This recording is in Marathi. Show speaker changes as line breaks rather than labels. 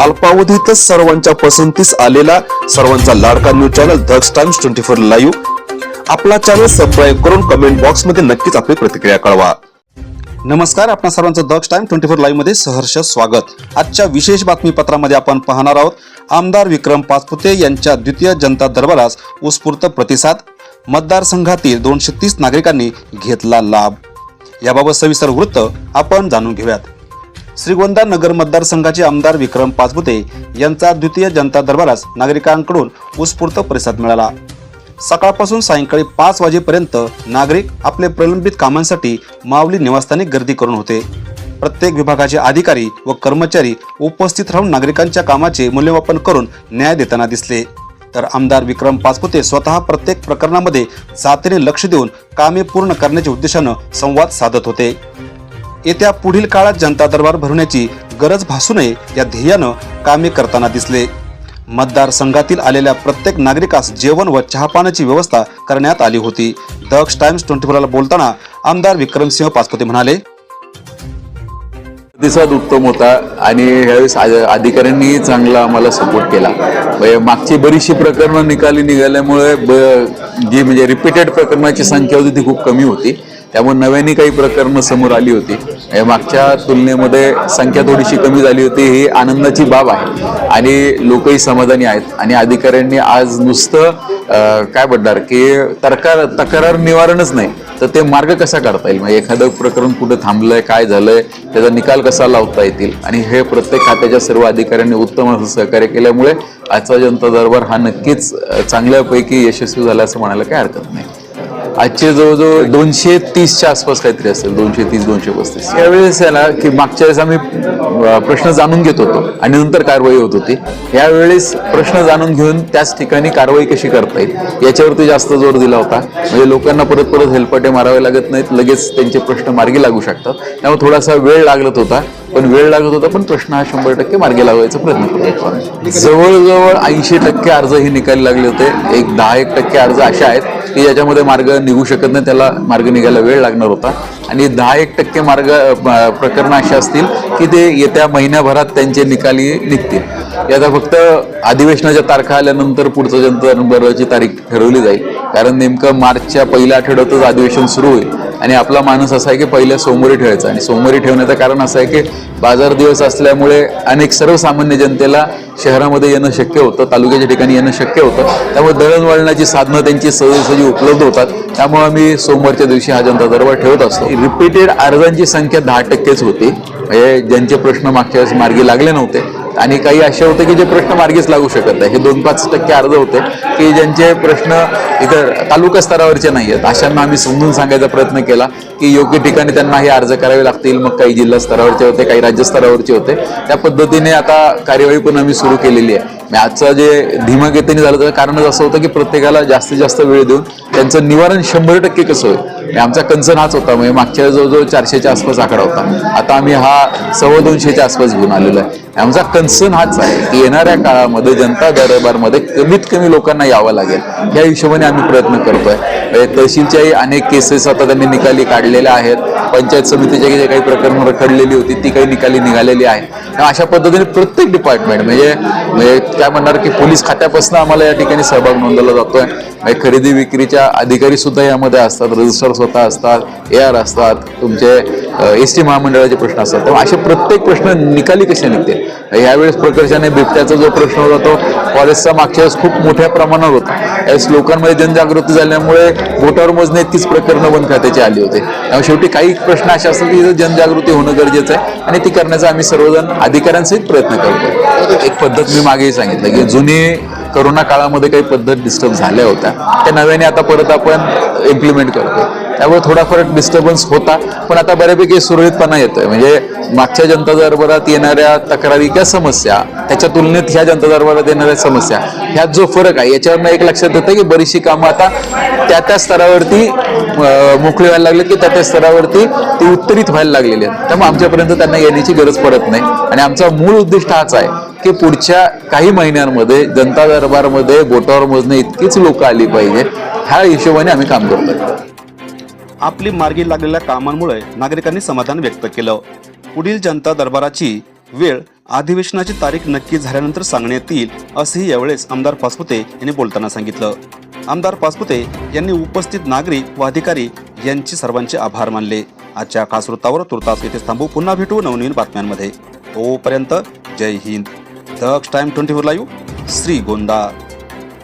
अल्पावधीतच सर्वांच्या पसंतीस आलेला सर्वांचा लाडका news channel Daksh Times twenty four live. आपला चॅनल सबस्क्राईब करून कमेंट बॉक्समध्ये नक्कीच आपली प्रतिक्रिया कळवा. नमस्कार आपणा सर्वांचं दक्ष टाइम ट्वेंटी फोर लाईव्हमध्ये सहर्ष स्वागत. आजच्या विशेष बातमीपत्रामध्ये आपण पाहणार आहोत आमदार विक्रम पाचपुते यांच्या द्वितीय जनता दरबारास उत्स्फूर्त प्रतिसाद मतदारसंघातील दोनशे तीस नागरिकांनी घेतला लाभ. याबाबत सविस्तर वृत्त आपण जाणून घेऊयात. श्रीगोंदा नगर मतदारसंघाचे आमदार विक्रम पाचपुते यांचा द्वितीय जनता दरबारास नागरिकांकडून उत्स्फूर्त प्रतिसाद मिळाला. सकाळपासून सायंकाळी पाच वाजेपर्यंत नागरिक आपले प्रलंबित कामांसाठी माऊली निवासस्थानी गर्दी करून होते. प्रत्येक विभागाचे अधिकारी व कर्मचारी उपस्थित राहून नागरिकांच्या कामाचे मूल्यमापन करून न्याय देताना दिसले. तर आमदार विक्रम पाचपुते स्वतः प्रत्येक प्रकरणामध्ये जातीने लक्ष देऊन कामे पूर्ण करण्याच्या उद्देशानं संवाद साधत होते. येत्या पुढील काळात जनता दरबार भरवण्याची गरज भासू नये या ध्येयानं कामे करताना दिसले. मतदारसंघातील आलेल्या प्रत्येक नागरिकास जेवण व चहापानाची व्यवस्था करण्यात आली होती. दक्ष टाइम्स ट्वेंटी फोरला बोलताना आमदार विक्रमसिंह पाचपुते म्हणाले
प्रतिसाद उत्तम होता आणि ह्यावेळेस अधिकाऱ्यांनी चांगला आम्हाला सपोर्ट केला. म्हणजे मागची बरीचशी प्रकरणं निकाली निघाल्यामुळे जी म्हणजे रिपीटेड प्रकरणाची संख्या होती ती खूप कमी होती. त्यामुळे नव्याने काही प्रकरणं समोर आली होती. मागच्या तुलनेमध्ये संख्या थोडीशी कमी झाली होती ही आनंदाची बाब आहे. आणि लोकही समाधानी आहेत. आणि अधिकाऱ्यांनी आज नुसतं काय म्हणणार की तक्रार तक्रार निवारणच नाही. तर ते मार्ग कसा काढता येईल? म्हणजे एखादं प्रकरण कुठं थांबलंय काय झालंय त्याचा निकाल कसा लावता येतील? आणि हे प्रत्येक खात्याच्या सर्व अधिकाऱ्यांनी उत्तम असं सहकार्य केल्यामुळे आजचा जनता दरबार हा नक्कीच चांगल्यापैकी यशस्वी झाला असं म्हणायला काही हरकत नाही. आजचे जवळजवळ दोनशे तीसच्या आसपास काहीतरी असेल दोनशे तीस दोनशे पस्तीस. यावेळेस आहे ना की मागच्या वेळेस आम्ही प्रश्न जाणून घेत होतो आणि नंतर कारवाई होत होती. यावेळेस प्रश्न जाणून घेऊन त्याच ठिकाणी कारवाई कशी करता येईल याच्यावरती जास्त जोर दिला होता. म्हणजे लोकांना परत परत हेलपाटे मारावे लागत नाहीत लगेच त्यांचे प्रश्न मार्गी लागू शकतात. त्यामुळे थोडासा वेळ लागत होता पण वेळ लागत होता पण प्रश्न हा शंभर टक्के मार्गी लावायचा प्रयत्न करत. जवळजवळ ऐंशी टक्के अर्ज हे निकाली लागले होते. एक दहा एक टक्के अर्ज असे आहेत की ज्याच्यामध्ये मार्ग निघू शकत नाही त्याला मार्ग निघायला वेळ लागणार होता. आणि दहा एक टक्के मार्ग प्रकरणं अशी असतील की ते येत्या महिन्याभरात त्यांचे निकाली निघतील. याचा फक्त अधिवेशनाच्या तारखा आल्यानंतर पुढचं जनता दरबाराची तारीख ठरवली जाईल. कारण नेमकं मार्चच्या पहिल्या आठवड्यातच अधिवेशन सुरू होईल. आणि आपला मानस असा आहे की पहिल्या सोमवारी ठेवायचा. आणि सोमवारी ठेवण्याचं कारण असं आहे की बाजार दिवस असल्यामुळे अनेक सर्वसामान्य जनतेला शहरामध्ये येणं शक्य होतं तालुक्याच्या ठिकाणी येणं शक्य होतं. त्यामुळे दळणवळणाची साधनं त्यांची सहजासहजी उपलब्ध होतात. त्यामुळे आम्ही सोमवारच्या दिवशी हा जनता दरबार ठेवत असतो. रिपीटेड अर्जांची संख्या दहा टक्केच होती. म्हणजे ज्यांचे प्रश्न मागच्या वेळेस मार्गी लागले नव्हते आणि काही असे होते की जे प्रश्न मार्गीच लागू शकत नाही. हे दोन पाच टक्के अर्ज होते की ज्यांचे प्रश्न इथं तालुका स्तरावरचे नाही आहेत. अशांना आम्ही समजून सांगायचा प्रयत्न केला की योग्य ठिकाणी त्यांना हे अर्ज करावे लागतील. मग काही जिल्हा स्तरावरचे होते काही राज्य स्तरावरचे होते. त्या पद्धतीने आता कार्यवाही पण आम्ही सुरू केलेली आहे. आजचं जे धीमागतीने झालं त्याचं कारणच असं होतं की प्रत्येकाला जास्तीत जास्त वेळ देऊन त्यांचं निवारण शंभर टक्के कसं होईल? आमचा कन्सर्न हाच होता. म्हणजे मागच्या जवळजवळ चारशेच्या आसपास आकडा होता. आता आम्ही हा सव्वा दोनशेच्या आसपास घेऊन आलेलो आहे. आमचा कन्सर्न हाच आहे की येणाऱ्या काळामध्ये जनता दरबारमध्ये कमीत कमी लोकांना यावं लागेल. या हिशोबाने आम्ही प्रयत्न करतोय. तहसीलच्याही अनेक केसेस आता त्यांनी निकाली काढलेल्या आहेत. पंचायत समितीच्या जे काही प्रकरणं रखडलेली होती ती काही निकाली निघालेली आहे. अशा पद्धतीने प्रत्येक डिपार्टमेंट म्हणजे म्हणजे काय म्हणणार की पोलीस खात्यापासून आम्हाला या ठिकाणी सहभाग नोंदवला जातोय. खरेदी विक्रीच्या अधिकारी सुद्धा यामध्ये असतात रजिस्टर स्वतः असतात ए आर असतात तुमचे एस टी महामंडळाचे प्रश्न असतात. तेव्हा असे प्रत्येक प्रश्न निकाली कसे निघतील? यावेळेस प्रकर्षाने बिबट्याचा जो प्रश्न होता तो कॉलेजचा मागच्या वेळेस खूप मोठ्या प्रमाणावर होता. यावेळेस लोकांमध्ये जनजागृती झाल्यामुळे बोटावर मोजणे इतकीच प्रकरणं वन खात्याची आली होते. त्यामुळे शेवटी काही प्रश्न असे असतात की जनजागृती होणं गरजेचं आहे आणि ती करण्याचा आम्ही सर्वजण अधिकाऱ्यांसहित प्रयत्न करतो एक पद्धत मी मागेही सांगितलं की जुनी करोना काळामध्ये काही पद्धत डिस्टर्ब झाल्या होत्या. त्या नव्याने आता परत आपण इम्प्लिमेंट करतो त्यामुळे थोडाफार डिस्टर्बन्स होता. पण आता बऱ्यापैकी सुरळीतपणा येतोय. म्हणजे मागच्या जनता दरबारात येणाऱ्या तक्रारी किंवा समस्या त्याच्या तुलनेत ह्या जनता दरबारात येणाऱ्या समस्या ह्यात जो फरक आहे याच्यावरनं एक लक्षात येतं की बरीचशी कामं आता त्या त्या स्तरावरती मोकळी व्हायला लागले की त्या त्या स्तरावरती ती उत्तरित व्हायला लागलेली आहेत. त्यामुळे आमच्यापर्यंत त्यांना येण्याची गरज पडत नाही. आणि आमचा मूळ उद्दिष्ट हाच आहे की पुढच्या काही महिन्यांमध्ये जनता दरबारमध्ये बोटावर मोजणे इतकीच लोक आली पाहिजे ह्या हिशोबाने आम्ही काम करतो
आपली मार्गी लागलेल्या कामांमुळे नागरिकांनी समाधान व्यक्त केलं. पुढील जनता दरबाराची वेळ अधिवेशनाची तारीख नक्की झाल्यानंतर सांगण्यात येईल असंही यावेळेस आमदार पासपुते यांनी बोलताना सांगितलं. आमदार पासपुते यांनी उपस्थित नागरिक व अधिकारी यांचे सर्वांचे आभार मानले. आजच्या खास वृत्तावर तुर्तास येथे थांबू. पुन्हा भेटू नवनवीन बातम्यांमध्ये. तोपर्यंत जय Hind. Daksh time twenty four live. Shrigonda.